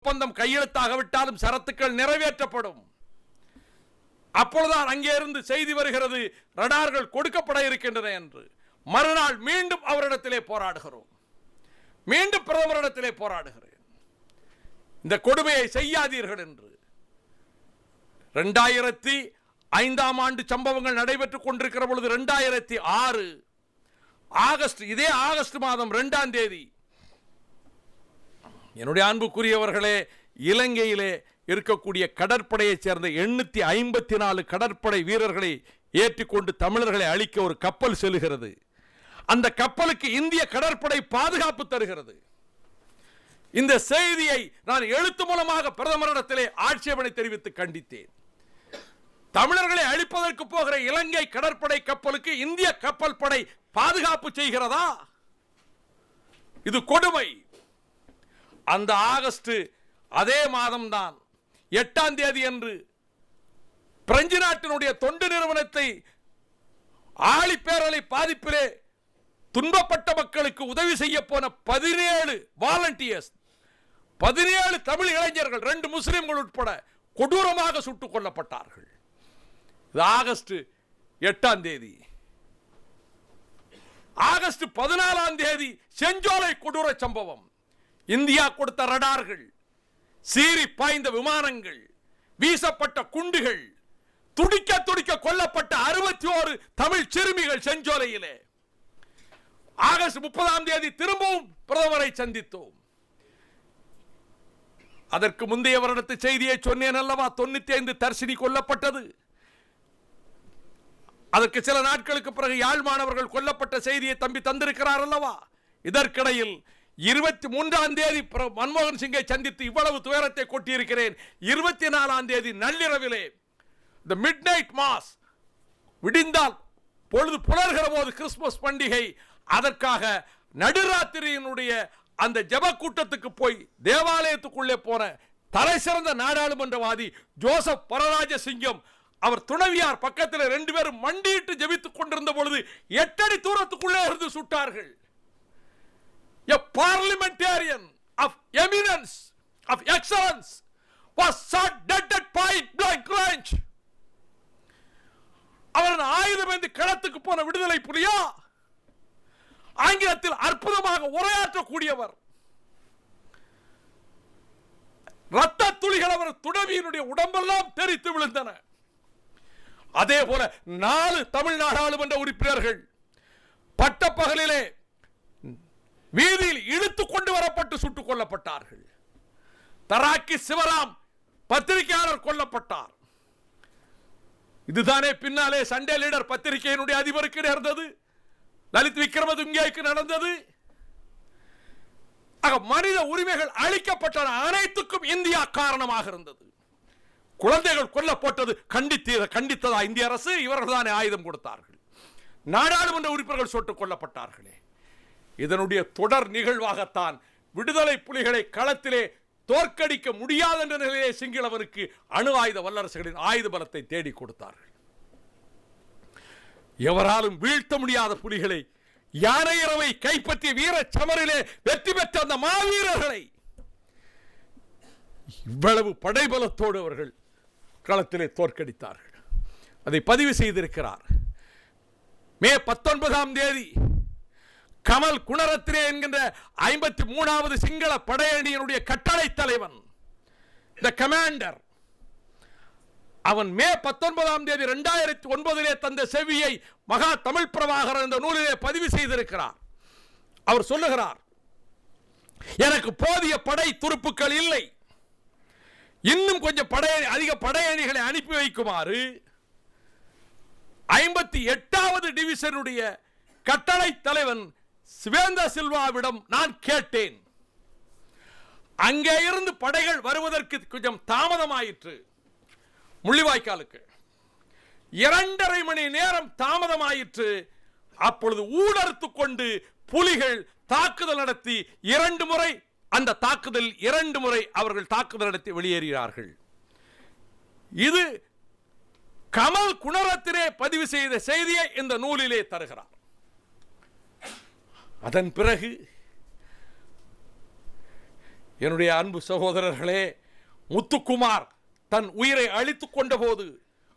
ஒப்பந்தம் கையெழுத்தாகவிட்டாலும் சரத்துக்கள் நிறைவேற்றப்படும். அப்பொழுதுதான் அங்கே இருந்து செய்தி வருகிறது ரடார்கள் கொடுக்கப்பட இருக்கின்றன என்று. மறுநாள் மீண்டும் அவரிடத்திலே போராடுகிறோம். மீண்டும் பிரதமரிடத்திலே போராடுகிறேன். இந்த கொடுமையை செய்யாதீர்கள் என்று. ரெண்டாயிரத்தி ஐந்தாம் ஆண்டு சம்பவங்கள் நடைபெற்றுக் கொண்டிருக்கிற பொழுது ரெண்டாயிரத்தி ஆறு ஆகஸ்ட் இதே ஆகஸ்ட் மாதம் ரெண்டாம் தேதி என்னுடைய அன்புக்குரியவர்களே இலங்கையிலே இருக்கக்கூடிய கடற்படையைச் சேர்ந்த எண்ணூத்தி ஐம்பத்தி நாலு கடற்படை வீரர்களை ஏற்றிக்கொண்டு தமிழர்களை அழிக்க ஒரு கப்பல் செல்கிறது அந்த கப்பலுக்கு இந்திய கடற்படை பாதுகாப்பு தருகிறது. இந்த செய்தியை நான் எழுத்து மூலமாக பிரதமரிடத்திலே ஆட்சேபனை தெரிவித்து கண்டித்தேன். தமிழர்களை அழிப்பதற்கு போகிற இலங்கை கடற்படை கப்பலுக்கு இந்திய கப்பல் படை பாதுகாப்பு செய்கிறதா? இது கொடுமை. அந்த ஆகஸ்ட் அதே மாதம்தான் எட்டாம் தேதி அன்று பிரெஞ்சு நாட்டினுடைய தொண்டு நிறுவனத்தை ஆழிப்பேரலை பாதிப்பிலே துன்பப்பட்ட மக்களுக்கு உதவி செய்ய போன பதினேழு வாலண்டியர்ஸ் பதினேழு தமிழ் இளைஞர்கள் ரெண்டு முஸ்லிம்கள் உட்பட கொடூரமாக சுட்டுக் கொல்லப்பட்டார்கள். இது ஆகஸ்ட் எட்டாம் தேதி. ஆகஸ்ட் பதினாலாம் தேதி செஞ்சோலை கொடூர சம்பவம். இந்தியா கொடுத்த ரடார்கள் சீறி பாய்ந்த விமானங்கள் வீசப்பட்ட குண்டுகள் துடிக்க துடிக்க கொல்லப்பட்ட அறுபத்தி ஓரு தமிழ் சிறுமிகள் செஞ்சோலையிலே. ஆகஸ்ட் முப்பதாம் தேதி திரும்பவும் பிரதமரை சந்தித்தோம். அதற்கு முந்தைய வருடத்து செய்தியை சொன்னேன் அல்லவா? தொண்ணூத்தி ஐந்து தர்சினி கொல்லப்பட்டது. அதற்கு சில நாட்களுக்கு பிறகு யாழ் மாணவர்கள் கொல்லப்பட்ட செய்தியை தம்பி தந்திருக்கிறார் அல்லவா? இதற்கிடையில் இருபத்தி மூன்றாம் தேதி மன்மோகன் சிங்கை சந்தித்து இவ்வளவு துயரத்தை கொட்டியிருக்கிறேன். இருபத்தி நாலாம் தேதி நள்ளிரவிலே த மிட் நைட் மாஸ் விடிந்தால் பொழுது புலர்கிற போது கிறிஸ்துமஸ் பண்டிகை. அதற்காக நடுராத்திரியினுடைய அந்த ஜப கூட்டத்துக்கு போய் தேவாலயத்துக்குள்ளே போன தலை சிறந்த நாடாளுமன்றவாதி ஜோசப் பரராஜ சிங்கம் அவர் துணைவியார் பக்கத்தில் ரெண்டு பேரும் மண்டியிட்டு ஜெபித்துக் கொண்டிருந்த பொழுது எட்டடி தூரத்துக்குள்ளே இருந்து சுட்டார்கள். A parliamentarian of eminence, of excellence, was shot dead at point blank range. அவரது ஆயுதம் என்று களத்துக்கு போன விடுதலை புலியா? ஆங்கிலத்தில் அற்புதமாக உரையாற்றக்கூடியவர். ரத்த துளிகள் அவர் துணவியினுடைய உடம்பெல்லாம் தெரித்து விழுந்தன. அதே போல நாலு தமிழ் நாடாளுமன்ற உறுப்பினர்கள் பட்டப்பகலிலே வீதியில் இழுத்து கொண்டு வரப்பட்டு சுட்டுக் கொல்லப்பட்டார்கள். தராக்கி சிவராம் பத்திரிகையாளர் கொல்லப்பட்டார். இதுதானே பின்னாலே சண்டே லீடர் பத்திரிகையினுடைய அதிபருக்கு நேர்ந்தது. லலித் விக்ரமதுங்கேக்கு நடந்தது. ஆக மனித உரிமைகள் அளிக்கப்பட்ட அனைத்துக்கும் இந்தியா காரணமாக இருந்தது. குழந்தைகள் கொல்லப்பட்டது. கண்டித்த கண்டித்ததா? இந்திய அரசு இவர்கள் தானே ஆயுதம் கொடுத்தார்கள். நாடாளுமன்ற உறுப்பினர்கள் சுட்டுக் கொல்லப்பட்டார்களே. இதனுடைய தொடர் நிகழ்வாகத்தான் விடுதலை புலிகளை களத்திலே தோற்கடிக்க முடியாத என்ற நிலையிலே சிங்களவனுக்கு அணு ஆயுத வல்லரசுகளின் ஆயுத பலத்தை தேடி கொடுத்தார்கள். எவராலும் வீழ்த்த முடியாத புலிகளை யானை இரவை கைப்பற்றிய வீர சமரிலே வெற்றி பெற்ற அந்த மாவீரர்களை இவ்வளவு படைபலத்தோடு அவர்கள் களத்திலே தோற்கடித்தார்கள். அதை பதிவு செய்திருக்கிறார். மே பத்தொன்பதாம் தேதி கமல் குணரத்னே என்கின்ற ஐம்பத்தி மூணாவது சிங்கள படையணியினுடைய கட்டளை தலைவன். த கமாண்டர் அவன் மே பத்தொன்பதாம் தேதி ரெண்டாயிரத்தி ஒன்பதிலே தந்த செவியை மகா தமிழ் பிரபாகரன் என்ற நூலிலே பதிவு செய்திருக்கிறார். அவர் சொல்லுகிறார் எனக்கு போதிய படை துருப்புக்கள் இல்லை. இன்னும் கொஞ்சம் படை அதிக படையணிகளை அனுப்பி வைக்குமாறு ஐம்பத்தி எட்டாவது டிவிஷனுடைய கட்டளை தலைவன் சிவேந்த சில்வாவிடம் நான் கேட்டேன். அங்கே இருந்து படைகள் வருவதற்கு கொஞ்சம் தாமதமாயிற்று. முள்ளிவாய்க்காலுக்கு. இரண்டரை மணி நேரம் தாமதமாயிற்று. அப்பொழுது ஊடறுத்து கொண்டு புலிகள் தாக்குதல் நடத்தி இரண்டு முறை அந்த தாக்குதல் இரண்டு முறை அவர்கள் தாக்குதல் நடத்தி வெளியேறினார்கள். இது கமல் குணரத்திலே பதிவு செய்த செய்தியை இந்த நூலிலே தருகிறார். அதன் பிறகு என்னுடைய அன்பு சகோதரர்களே முத்துக்குமார் தன் உயிரை அழித்துக் கொண்டபோது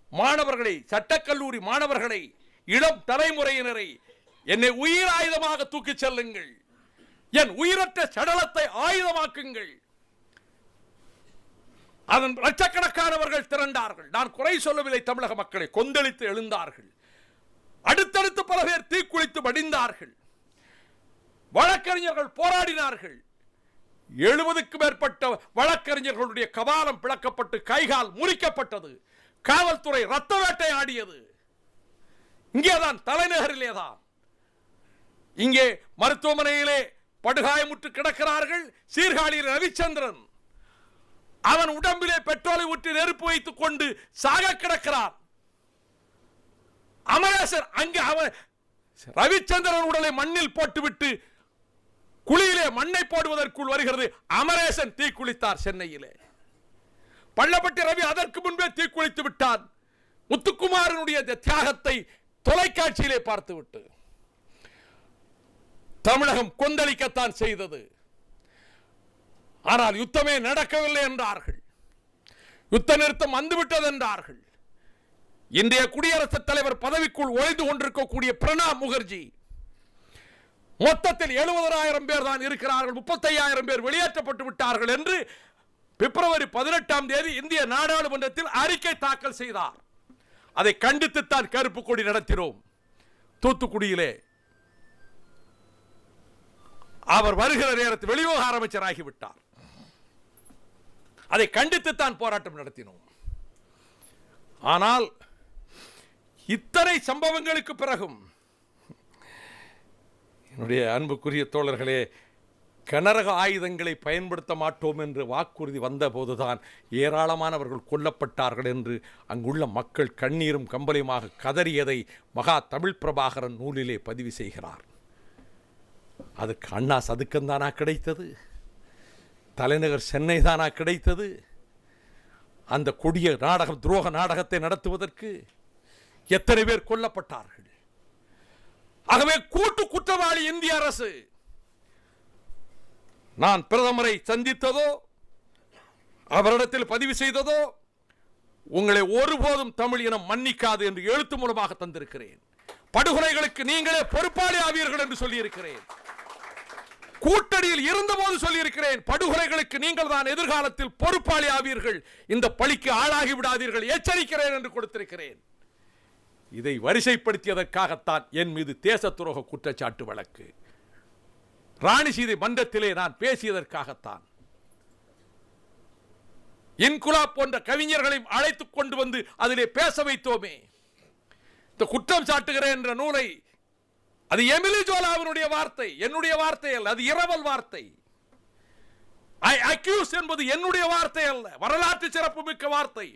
மாணவர்களை சட்டக்கல்லூரி மாணவர்களை இளம் தலைமுறையினரை என்னை உயிர் ஆயுதமாக தூக்கிச் செல்லுங்கள். என் உயிரற்ற சடலத்தை ஆயுதமாக்குங்கள். அதன் லட்சக்கணக்கானவர்கள் திரண்டார்கள். நான் குறை சொல்லவில்லை தமிழக மக்களை. கொந்தளித்து எழுந்தார்கள். அடுத்தடுத்து பல பேர் தீக்குளித்து மடிந்தார்கள். வழக்கறிஞர்கள் போராடினார்கள். எழுபதுக்கு மேற்பட்ட வழக்கறிஞர்களுடைய கபாலம் பிளக்கப்பட்டு கைகால் முறிக்கப்பட்டது. காவல்துறை ரத்த வேட்டை ஆடியது. இங்கேதான் தலைநகரிலேதான் இங்கே மருத்துவமனையிலே படுகாயமுற்று கிடக்கிறார்கள் சீர்காழியில் ரவிச்சந்திரன். அவன் உடம்பிலே பெட்ரோலை ஊற்றி நெருப்பு வைத்துக் கொண்டு சாக கிடக்கிறான். அமரேசர் அங்கே அவன் ரவிச்சந்திரன் உடலை மண்ணில் போட்டுவிட்டு குழியிலே மண்ணை போடுவதற்குள் வருகிறது. அமரேசன் தீக்குளித்தார் சென்னையிலே. பள்ளப்பட்டி ரவி அதற்கு முன்பே தீக்குளித்து விட்டான். முத்துக்குமாரனுடைய தியாகத்தை தொலைக்காட்சியிலே பார்த்துவிட்டு. தமிழகம் கொந்தளிக்கத்தான் செய்தது. ஆனால் யுத்தமே நடக்கவில்லை என்றார்கள். யுத்த நிறுத்தம் வந்துவிட்டது என்றார்கள். இன்றைய குடியரசுத் தலைவர் பதவிக்குள் ஒழிந்து கொண்டிருக்கக்கூடிய பிரணாப் முகர்ஜி மொத்தத்தில் எழுபதாயிரம் பேர் தான் இருக்கிறார்கள். முப்பத்தையாயிரம் பேர் வெளியேற்றப்பட்டு விட்டார்கள் என்று பிப்ரவரி பதினெட்டாம் தேதி இந்திய நாடாளுமன்றத்தில் அறிக்கை தாக்கல் செய்தார். அதை கண்டித்துத்தான் கருப்பு கொடி நடத்தினோம். தூத்துக்குடியிலே. அவர் வருகிற நேரத்தில் வெளிவிவகார அமைச்சர் ஆகிவிட்டார் அதை கண்டித்துத்தான் போராட்டம் நடத்தினோம். ஆனால் இத்தனை சம்பவங்களுக்கு பிறகும் என்னுடைய அன்புக்குரிய தோழர்களே கனரக ஆயுதங்களை பயன்படுத்த மாட்டோம் என்று வாக்குறுதி வந்தபோதுதான் ஏராளமானவர்கள் கொல்லப்பட்டார்கள் என்று அங்குள்ள மக்கள் கண்ணீரும் கம்பளையுமாக கதறியதை மகா தமிழ் பிரபாகரன் நூலிலே பதிவு செய்கிறார். அதுக்கு அண்ணா சதுக்கந்தானா கிடைத்தது? தலைநகர் சென்னை தானா கிடைத்தது? அந்த கொடிய நாடகம் துரோக நாடகத்தை நடத்துவதற்கு எத்தனை பேர் கொல்லப்பட்டார்கள்? ஆகவே கூட்டு குற்றவாளி இந்திய அரசு. நான் பிரதமரை சந்தித்ததோ அவரிடத்தில் பதிவு செய்ததோ உங்களை ஒருபோதும் தமிழ் இனம் மன்னிக்காது என்று எழுத்து மூலமாக தந்திருக்கிறேன். படுகொலைகளுக்கு நீங்களே பொறுப்பாளி ஆவீர்கள் என்று சொல்லியிருக்கிறேன். கூட்டணியில் இருந்தபோது சொல்லியிருக்கிறேன் படுகொலைகளுக்கு நீங்கள் தான் எதிர்காலத்தில் பொறுப்பாளி ஆவீர்கள். இந்த பழிக்கு ஆளாகி விடாதீர்கள். எச்சரிக்கிறேன் என்று கொடுத்திருக்கிறேன். இதை வரிசைப்படுத்தியதற்காகத்தான் என் மீது தேச துரோக குற்றச்சாட்டு வழக்கு. ராணி சீதை மன்றத்திலே நான் பேசியதற்காகத்தான். இன்குலா போன்ற கவிஞர்களை அழைத்துக் கொண்டு வந்து அதிலே பேச வைத்தோமே. இந்த குற்றம் சாட்டுகிறேன் என்ற நூலை அது எமிலி ஜோலாவினுடைய வார்த்தை என்னுடைய வார்த்தை அல்ல அது இரவல் வார்த்தை. ஐ அக்யூஸ் என்பது என்னுடைய வார்த்தை அல்ல வரலாற்று சிறப்பு மிக்க வார்த்தை.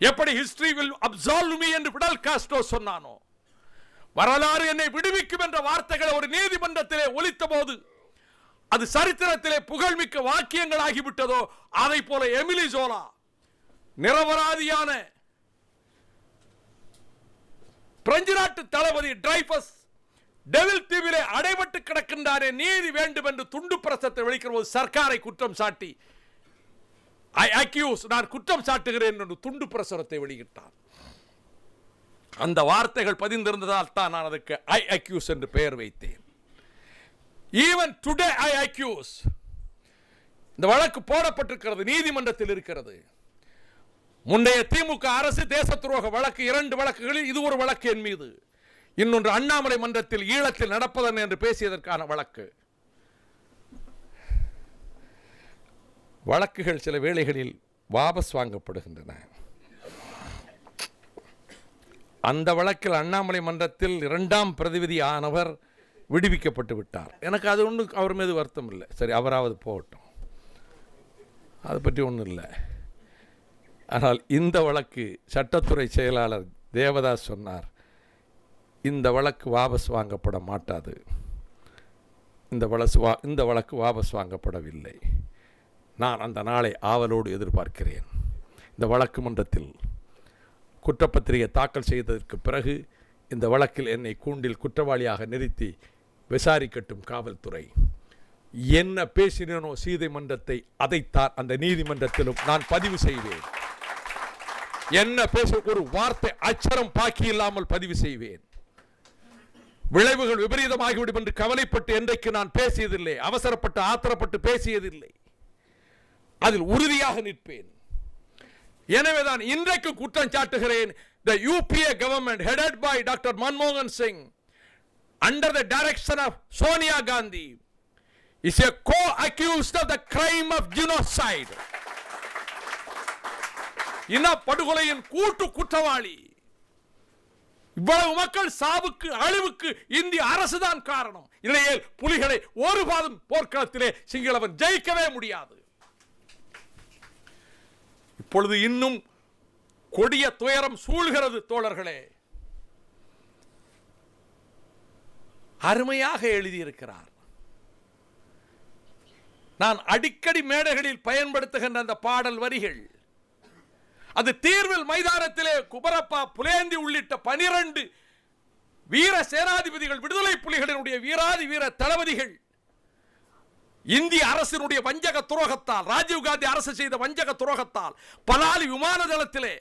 எப்படி ஹிஸ்டரி வில் அப்சால்வ் மீ என்று விடல் காஸ்டோ சொன்னானோ? வரலாறு என்னை விடுவிக்கும் என்ற வார்த்தைகளை ஒரு நீதிமன்றத்திலே ஒலித்த போது அது சரித்திரத்திலே புகழ்மிக்க வாக்கியங்கள் ஆகிவிட்டதோ அதை போல எமிலி ஜோலா நிரபராதியான பிரெஞ்சு நாட்டு தளபதி டிரைபஸ் டெவில் தீவிலே அடைபட்டு கிடக்கின்றாரே நீதி வேண்டும் என்று துண்டு பிரசத்தை வெளிக்கிற போது சர்க்காரை குற்றம் சாட்டி ஐ அக்யூஸ் நான் குற்றம் சாட்டுகிறேன் என்று துண்டு பிரசுரத்தை வெளியிட்டார் அந்த வார்த்தைகள் பதிந்திருந்ததால் தான் நான் அதுக்கு ஐ அக்யூஸ் என்று பெயர் வைத்தேன். ஈவன் டுடே ஐ அக்யூஸ் இந்த வழக்கு போடப்பட்டிருக்கிறது நீதிமன்றத்தில் இருக்கிறது. முந்தைய திமுக அரசு தேச துரோக வழக்கு இரண்டு வழக்குகளில் இது ஒரு வழக்கு என் மீது. இன்னொன்று அண்ணாமலை மன்றத்தில் ஈழத்தில் நடப்பதன் என்று பேசியதற்கான வழக்கு. வழக்குகள் சில வேளைகளில் வாபஸ் வாங்கப்படுகின்றன. அந்த வழக்கில் அண்ணாமலை மன்றத்தில் இரண்டாம் பிரதிநிதி ஆனவர் விடுவிக்கப்பட்டு விட்டார். எனக்கு அது ஒன்றும் அவர் மீது வருத்தம் இல்லை. சரி அவராவது போகட்டும். அதை பற்றி ஒன்றும் இல்லை. ஆனால் இந்த வழக்கு சட்டத்துறை செயலாளர் தேவதாஸ் சொன்னார் இந்த வழக்கு வாபஸ் வாங்கப்பட மாட்டாது. இந்த வழக்கு வா இந்த வழக்கு வாபஸ் வாங்கப்படவில்லை. நான் அந்த நாளை ஆவலோடு எதிர்பார்க்கிறேன். இந்த வழக்கு மன்றத்தில் குற்றப்பத்திரிகை தாக்கல் செய்ததற்கு பிறகு இந்த வழக்கில் என்னை கூண்டில் குற்றவாளியாக நிறுத்தி விசாரிக்கட்டும் காவல்துறை. என்ன பேசினேனோ சீதை மன்றத்தை அதைத்தான் அந்த நீதிமன்றத்திலும் நான் பதிவு செய்வேன். என்ன பேச ஒரு வார்த்தை அச்சரம் பாக்கி இல்லாமல் பதிவு செய்வேன். விளைவுகள் விபரீதமாகிவிடும் என்று கவலைப்பட்டு என்றைக்கு நான் பேசியதில்லை அவசரப்பட்டு ஆத்திரப்பட்டு பேசியதில்லை. அதில் உறுதியாக நிற்பேன். எனவேதான் இன்றைக்கு குற்றம் சாட்டுகிறேன். The UPA government headed by doctor மன்மோகன் Singh under the direction of Sonia Gandhi is a co accused of the crime of genocide இன படுகொலையின் கூட்டு குற்றவாளி. இவ்வளவு மக்கள் சாவுக்கு அழிவுக்கு இந்திய அரசுதான் காரணம். இல்லையே புலிகளை ஒரு மாதம் போர்க்களத்திலே சிங்களவன் ஜெயிக்கவே முடியாது. இப்பொழுது இன்னும் கொடிய துயரம் சூழ்கிறது தோழர்களே. அருமையாக எழுதியிருக்கிறார். நான் அடிக்கடி மேடைகளில் பயன்படுத்துகின்ற அந்த பாடல் வரிகள் அது தீர்வில் மைதானத்திலே குபரப்பா புலேந்தி உள்ளிட்ட பனிரண்டு வீர சேனாதிபதிகள் விடுதலை புலிகளினுடைய வீராதி வீர தளபதிகள் இந்திய அரசினுடைய வஞ்சக துரோகத்தால் ராஜீவ்காந்தி அரசு செய்த வஞ்சக துரோகத்தால் பலாலி விமான தளத்திலே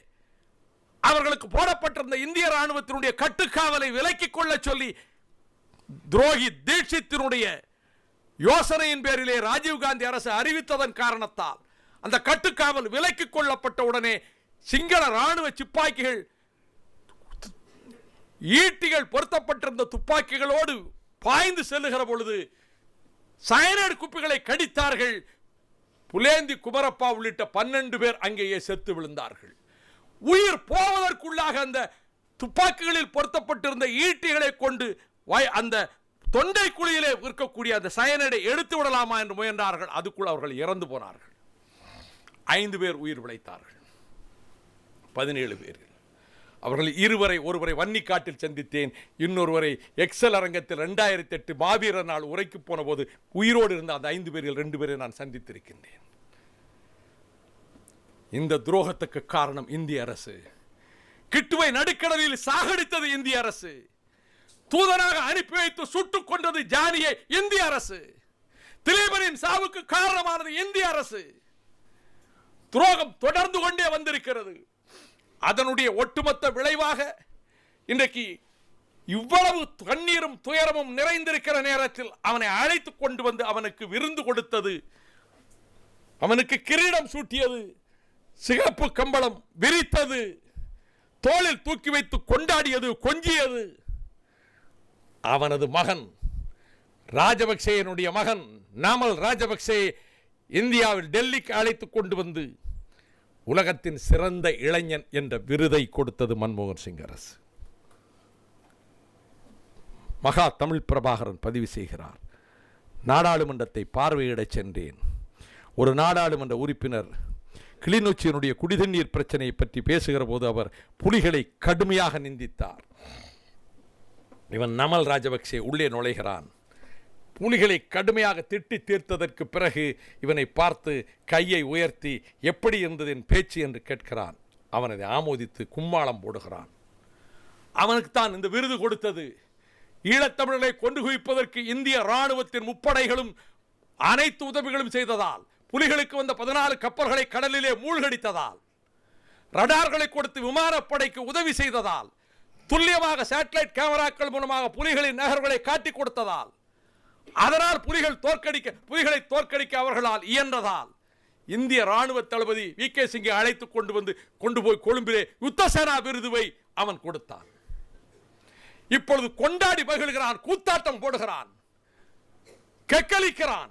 அவர்களுக்கு போடப்பட்டிருந்த இந்திய ராணுவத்தினுடைய கட்டுக்காவலை விலக்கிக் கொள்ள சொல்லி துரோகி தீட்சித்தினுடைய யோசனையின் பேரிலே ராஜீவ்காந்தி அரசு அறிவித்ததன் காரணத்தால் அந்த கட்டுக்காவல் விலக்கிக் கொள்ளப்பட்ட உடனே சிங்கள ராணுவ சிப்பாக்கிகள் ஈட்டிகள் பொருத்தப்பட்டிருந்த துப்பாக்கிகளோடு பாய்ந்து செல்லுகிற பொழுது சயனைடு குப்பிகளை கடித்தார்கள். புலேந்தி குமரப்பா உள்ளிட்ட பன்னெண்டு பேர் அங்கேயே செத்து விழுந்தார்கள். உயிர் போவதற்குள்ளாக அந்த துப்பாக்கிகளில் பொருத்தப்பட்டிருந்த ஈட்டிகளை கொண்டு வாய்- அந்த தொண்டை குழியிலே இருக்கக்கூடிய அந்த சயனடை எடுத்து விடலாமா என்று முயன்றார்கள். அதுக்குள் அவர்கள் இறந்து போனார்கள். ஐந்து பேர் உயிர் விளைத்தார்கள். பதினேழு பேர்கள். அவர்கள் இருவரை ஒருவரை வன்னிக்காட்டில் சந்தித்தேன். இன்னொருவரை எக்ஸல் அரங்கத்தில் ரெண்டாயிரத்தி எட்டு மாவீர நாள் உரைக்கு போன போது உயிரோடு இருந்த அந்த ஐந்து பேரில் ரெண்டு பேரை நான் சந்தித்திருக்கின்றேன். இந்த துரோகத்துக்கு காரணம் இந்திய அரசு. கிட்டுவை நடுக்கடலில் சாகடித்தது இந்திய அரசு. தூதனாக அனுப்பி வைத்து சுட்டுக் கொண்டது ஜானியை இந்திய அரசு. திலீபனின் சாவுக்கு காரணமானது இந்திய அரசு. துரோகம் தொடர்ந்து கொண்டே வந்திருக்கிறது. அதனுடைய ஒட்டுமொத்த விளைவாக இன்றைக்கு இவ்வளவு கண்ணீரும் துயரமும் நிறைந்திருக்கிற நேரத்தில் அவனை அழைத்து கொண்டு வந்து அவனுக்கு விருந்து கொடுத்தது. அவனுக்கு கிரீடம் சூட்டியது. சிகப்பு கம்பளம் விரித்தது. தோளில் தூக்கி வைத்து கொண்டாடியது கொஞ்சியது. அவனது மகன் ராஜபக்சேயனுடைய மகன் நாமல் ராஜபக்சே இந்தியாவில் டெல்லிக்கு அழைத்து கொண்டு வந்து உலகத்தின் சிறந்த இளைஞன் என்ற விருதை கொடுத்தது மன்மோகன் சிங் அரசு. மகா தமிழ் பிரபாகரன் பதிவு செய்கிறார். நாடாளுமன்றத்தை பார்வையிடச் சென்றேன். ஒரு நாடாளுமன்ற உறுப்பினர் கிளிநொச்சியினுடைய குடிதண்ணீர் பிரச்சனையை பற்றி பேசுகிற போது அவர் புலிகளை கடுமையாக நிந்தித்தார். இவன் நமல் ராஜபக்சே உள்ளே நுழைகிறான். புலிகளை கடுமையாக திட்டி தீர்த்ததற்கு பிறகு இவனை பார்த்து கையை உயர்த்தி எப்படி இருந்தது என் பேச்சு? என்று கேட்கிறான். அவனதை ஆமோதித்து கும்மாளம் போடுகிறான். அவனுக்கு தான் இந்த விருது கொடுத்தது. ஈழத்தமிழர்களை கொண்டு குவிப்பதற்கு இந்திய ராணுவத்தின் முப்படைகளும் அனைத்து உதவிகளும் செய்ததால் புலிகளுக்கு வந்த பதினாலு கப்பல்களை கடலிலே மூழ்கடித்ததால் ரடார்களை கொடுத்து விமானப்படைக்கு உதவி செய்ததால் துல்லியமாக சேட்டலைட் கேமராக்கள் மூலமாக புலிகளின் நகர்களை காட்டிக் கொடுத்ததால் அதனால் புலிகள் தோற்கடிக்க புலிகளை தோற்கடிக்க அவர்களால் இயன்றதால் இந்திய ராணுவ தளபதி வி. கே. சிங்கை அழைத்து கொண்டு வந்து கொண்டு போய் கொழும்பிலே யுத்தசேனா விருதுவை அவன் கொடுத்தான். இப்பொழுது கொண்டாடி மகிழ்கிறான் கூத்தாட்டம் போடுகிறான் கெக்களிக்கிறான்.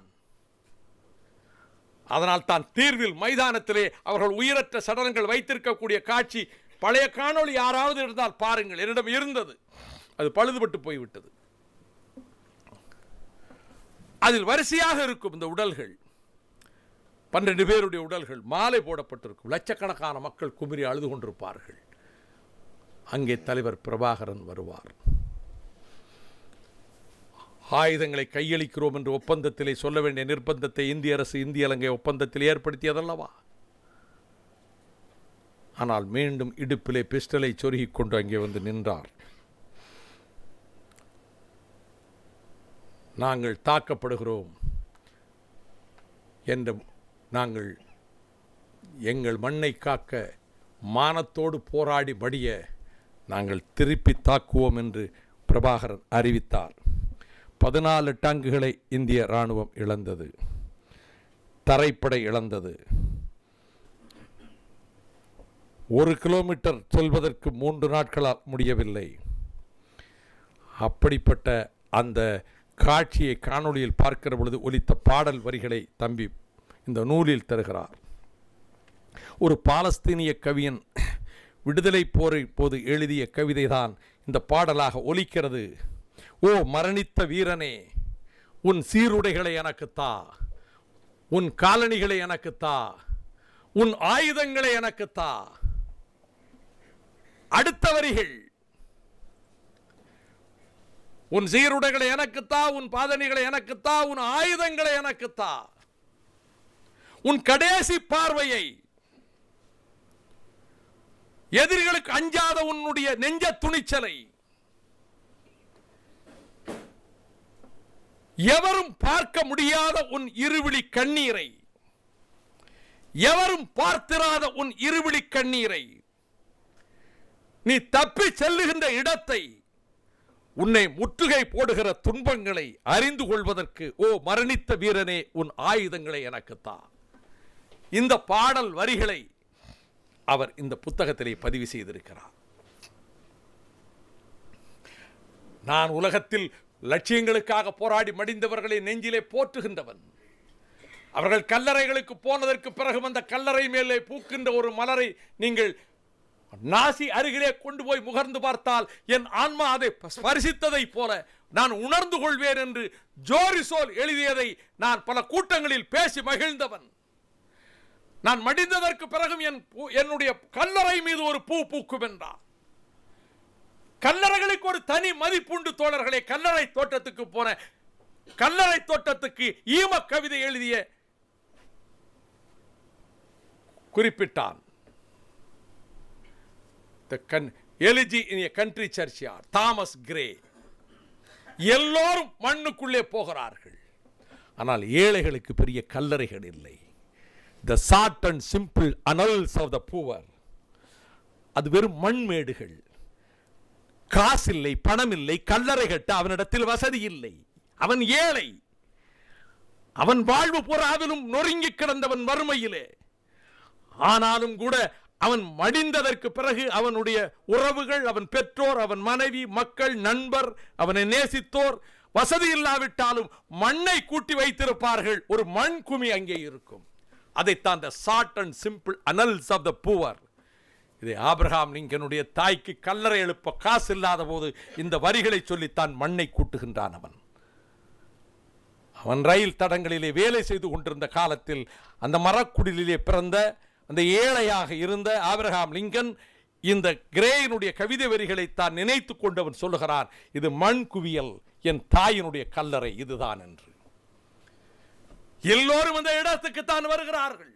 அதனால் தான் தீர்வில் மைதானத்திலே அவர்கள் உயிரற்ற சடலங்கள் வைத்திருக்கக்கூடிய காட்சி பழைய காணொளி யாராவது இருந்தால் பாருங்கள் என்னிடம் இருந்தது. அது பழுதுபட்டு போய்விட்டது. அதில் வரிசையாக இருக்கும் இந்த உடல்கள். பன்னெண்டு பேருடைய உடல்கள் மாலை போடப்பட்டிருக்கும். லட்சக்கணக்கான மக்கள் குமிரி அழுது கொண்டிருப்பார்கள். அங்கே தலைவர் பிரபாகரன் வருவார். ஆயுதங்களை கையளிக்கிறோம் என்று ஒப்பந்தத்திலே சொல்ல வேண்டிய நிர்பந்தத்தை இந்திய அரசு இந்திய இலங்கை ஒப்பந்தத்தில் ஏற்படுத்தியதல்லவா? ஆனால் மீண்டும் இடுப்பிலே பிஸ்டலை சொருகிக் கொண்டு அங்கே வந்து நின்றார். நாங்கள் தாக்கப்படுகிறோம் என்ற நாங்கள் எங்கள் மண்ணை காக்க மானத்தோடு போராடி வடிய நாங்கள் திருப்பி தாக்குவோம் என்று பிரபாகரன் அறிவித்தார். பதினாலு டங்குகளை இந்திய இராணுவம் இழந்தது. தரைப்படை இழந்தது. ஒரு கிலோமீட்டர் செல்வதற்கு மூன்று நாட்களால் முடியவில்லை. அப்படிப்பட்ட அந்த காட்சியை காணொளியில் பார்க்கிற பொழுது ஒலித்த பாடல் வரிகளை தம்பி இந்த நூலில் தருகிறார். ஒரு பாலஸ்தீனிய கவியன் விடுதலை போரை போது எழுதிய கவிதைதான் இந்த பாடலாக ஒலிக்கிறது. ஓ மரணித்த வீரனே உன் சீருடைகளை எனக்கு தா உன் காலணிகளை எனக்கு தா உன் ஆயுதங்களை எனக்கு தா அடுத்த வரிகள் உன் சீருடைகளை எனக்குத்தா உன் பாதணிகளை எனக்குத்தா உன் ஆயுதங்களை எனக்குத்தா. உன் கடைசி பார்வையை எதிரிகளுக்கு அஞ்சாத உன்னுடைய நெஞ்ச துணிச்சலை எவரும் பார்க்க முடியாத உன் இருவிழி கண்ணீரை எவரும் பார்த்திராத உன் இருவிழி கண்ணீரை நீ தப்பி செல்லுகின்ற இடத்தை உன்னை முற்றுகை போடுகிற துன்பங்களை அறிந்து கொள்வதற்கு ஓ மரணித்த வீரனே உன் ஆயுதங்களை எனக்குத்தான். இந்த பாடல் வரிகளை அவர் இந்த புத்தகத்திலே பதிவு செய்திருக்கிறார். நான் உலகத்தில் லட்சியங்களுக்காக போராடி மடிந்தவர்களை நெஞ்சிலே போற்றுகின்றவன். அவர்கள் கல்லறைகளுக்கு போனதற்கு பிறகு அந்த கல்லறை மேலே பூக்கின்ற ஒரு மலரை நீங்கள் நாசி அருகிலே கொண்டு போய் முகர்ந்து பார்த்தால் என் ஆன்மா அதை ஸ்பரிசித்ததை போல நான் உணர்ந்து கொள்வேன் என்று ஜோரிசோல் எழுதியதை நான் பல கூட்டங்களில் பேசி மகிழ்ந்தவன். நான் மடிந்ததற்கு பிறகும் என் பூ- என்னுடைய கல்லறை மீது ஒரு பூ பூக்கும் என்றார் கல்லறைகளுக்கு ஒரு தனி மதிப்புண்டு தோழர்களே. கல்லறை தோட்டத்துக்கு போன கல்லறை தோட்டத்துக்கு ஈம கவிதை எழுதிய குறிப்பிட்டான். The con- elegy in a country churchyard Thomas Gray எல்லோரும் மண்ணுக்குள்ளே போகிறார்கள். ஆனால் ஏழைகளுக்கு பெரிய கல்லறைகள் இல்லை. The sad and simple annals of the poor அது வெறும் மண்மேடுகள் காசில்லை பணம் இல்லை கல்லறை கட்ட அவனிடத்தில் வசதி இல்லை. அவன் ஏழை. அவன் வாழ்வு புறாவிலும் நொறுங்கி கிடந்தவன் வறுமையிலே. ஆனாலும் கூட அவன் மடிந்ததற்கு பிறகு அவனுடைய உறவுகள் அவன் பெற்றோர் அவன் மனைவி மக்கள் நண்பர் அவனை நேசித்தோர் வசதி இல்லாவிட்டாலும் மண்ணை கூட்டி வைத்திருப்பார்கள். ஒரு மண் குமி அங்கே இருக்கும். அதைத்தான் the short and simple annals of the poor இதை ஆபிரகாம் லிங்கனுடைய தாய்க்கு கல்லறை எழுப்ப காசு இல்லாத போது இந்த வரிகளை சொல்லித்தான் மண்ணை கூட்டுகின்றான் அவன். அவன் ரயில் தடங்களிலே வேலை செய்து கொண்டிருந்த காலத்தில் அந்த மரக்குடிலே பிறந்த அந்த ஏழையாக இருந்த ஆபிரகாம் லிங்கன் இந்த கிரேயினுடைய கவிதை வரிகளை தான் நினைத்து கொண்டவன் சொல்லுகிறார் சொல்லுகிறான் இது மண் குவியல் என் தாயினுடைய கல்லறை இதுதான் என்று. எல்லோரும் அந்த இடத்துக்கு தான் வருகிறார்கள்.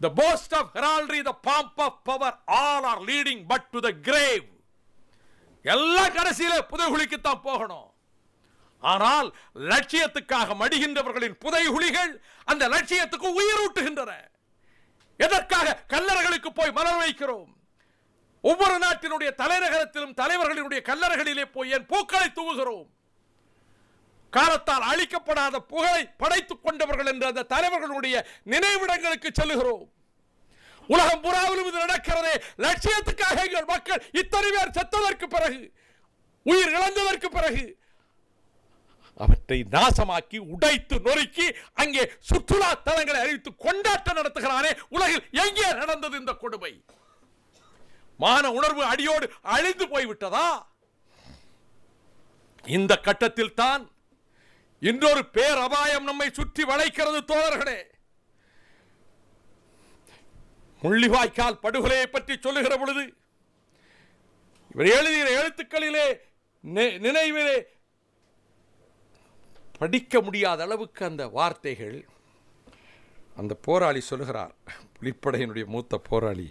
The boast of heraldry, the pomp of power, all are leading but to the grave. எல்லா கடைசியில புதைகுழிக்குத்தான் போகணும். ஆனால் லட்சியத்துக்காக மடிகின்றவர்களின் புதைகுழிகள் அந்த லட்சியத்துக்கு உயிரூட்டுகின்றன. எதற்காக கல்லறைகளுக்கு போய் மலர் வைக்கிறோம்? ஒவ்வொரு நாட்டினுடைய தலைநகரத்திலும் தலைவர்களினுடைய கல்லறைகளிலே போய் என் பூக்களை தூவுகிறோம்? காலத்தால் அழிக்கப்படாத புகழை படைத்துக் கொண்டவர்கள் என்ற அந்த தலைவர்களுடைய நினைவிடங்களுக்கு செல்லுகிறோம். உலகம் புறாவிலும் இது நடக்கிறதே. லட்சியத்துக்காக எங்கள் மக்கள் இத்தனை பேர் செத்ததற்கு பிறகு உயிர் இழந்ததற்கு பிறகு அவற்றை நாசமாக்கி உடைத்து நொறுக்கி அங்கே சுற்றுலா தலங்களை அறிவித்து கொண்டாட்டம் நடத்துகிறானே. உலகில் எங்கே நடந்தது இந்த கொடுமை? மான உணர்வு அடியோடு அழிந்து போய்விட்டதா? இந்த கட்டத்தில் தான் இன்னொரு பேர் அபாயம் நம்மை சுற்றி வளைக்கிறது தோழர்களே. முள்ளிவாய்க்கால் படுகொலையை பற்றி சொல்லுகிற பொழுது இவர் எழுதுகிற எழுத்துக்களிலே நினைவிலே படிக்க முடியாத அளவுக்கு அந்த வார்த்தைகள் அந்த போராளி சொல்லுகிறார் புலிப்படையினுடைய மூத்த போராளி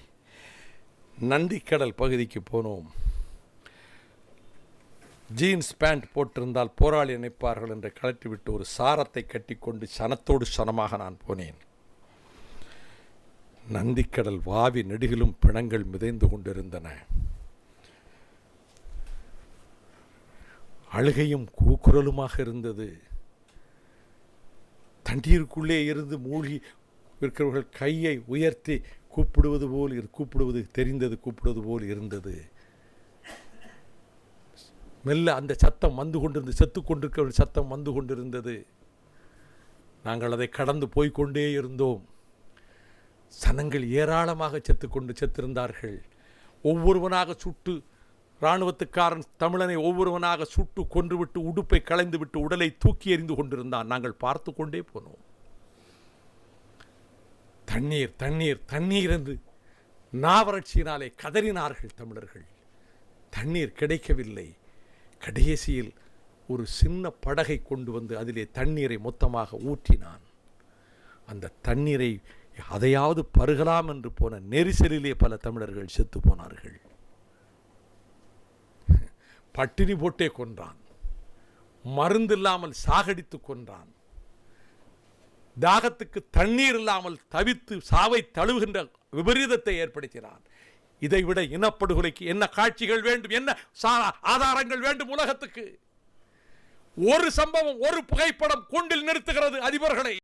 நந்திக்கடல் பகுதிக்கு போனோம். ஜீன்ஸ் பேண்ட் போட்டிருந்தால் போராளி நினைப்பார்கள் என்று கழட்டிவிட்டு ஒரு சாரத்தை கட்டிக்கொண்டு சனத்தோடு சனமாக நான் போனேன். நந்திக்கடல் வாவி நெடுகிலும் பிணங்கள் மிதைந்து கொண்டிருந்தன. அழுகையும் கூக்குரலுமாக இருந்தது. தண்ணீருக்குள்ளே இருந்து மூழ்கி இருக்கிறவர்கள் கையை உயர்த்தி கூப்பிடுவது போல் இரு- கூப்பிடுவது தெரிந்தது கூப்பிடுவது போல் இருந்தது. மெல்ல அந்த சத்தம் வந்து கொண்டிருந்து செத்து கொண்டிருக்கிற சத்தம் வந்து கொண்டிருந்தது. நாங்கள் அதை கடந்து போய்க்கொண்டே இருந்தோம். சனங்கள் ஏராளமாக செத்துக்கொண்டு செத்திருந்தார்கள். ஒவ்வொருவனாக சுட்டு இராணுவத்துக்காரன் தமிழனை ஒவ்வொருவனாக சுட்டு கொன்றுவிட்டு உடுப்பை களைந்துவிட்டு உடலை தூக்கி எறிந்து கொண்டிருந்தான். நாங்கள் பார்த்து கொண்டே போனோம். தண்ணீர் தண்ணீர் தண்ணீர் என்று நாவறட்சியினாலே கதறினார்கள் தமிழர்கள். தண்ணீர் கிடைக்கவில்லை. கடைசியில் ஒரு சின்ன படகை கொண்டு வந்து அதிலே தண்ணீரை மொத்தமாக ஊற்றினான். அந்த தண்ணீரை அதையாவது பருகலாம் என்று போன நெரிசலிலே பல தமிழர்கள் செத்து போனார்கள். பட்டினி போட்டே கொன்றான். மருந்து இல்லாமல் சாகடித்து கொன்றான். தாகத்துக்கு தண்ணீர் இல்லாமல் தவித்து சாவை தழுவுகின்ற விபரீதத்தை ஏற்படுத்தினான். இதைவிட இனப்படுகொலைக்கு என்ன காட்சிகள் வேண்டும்? என்ன சா- ஆதாரங்கள் வேண்டும் உலகத்துக்கு? ஒரு சம்பவம் ஒரு புகைப்படம் கூண்டில் நிறுத்துகிறது அதிபர்களை.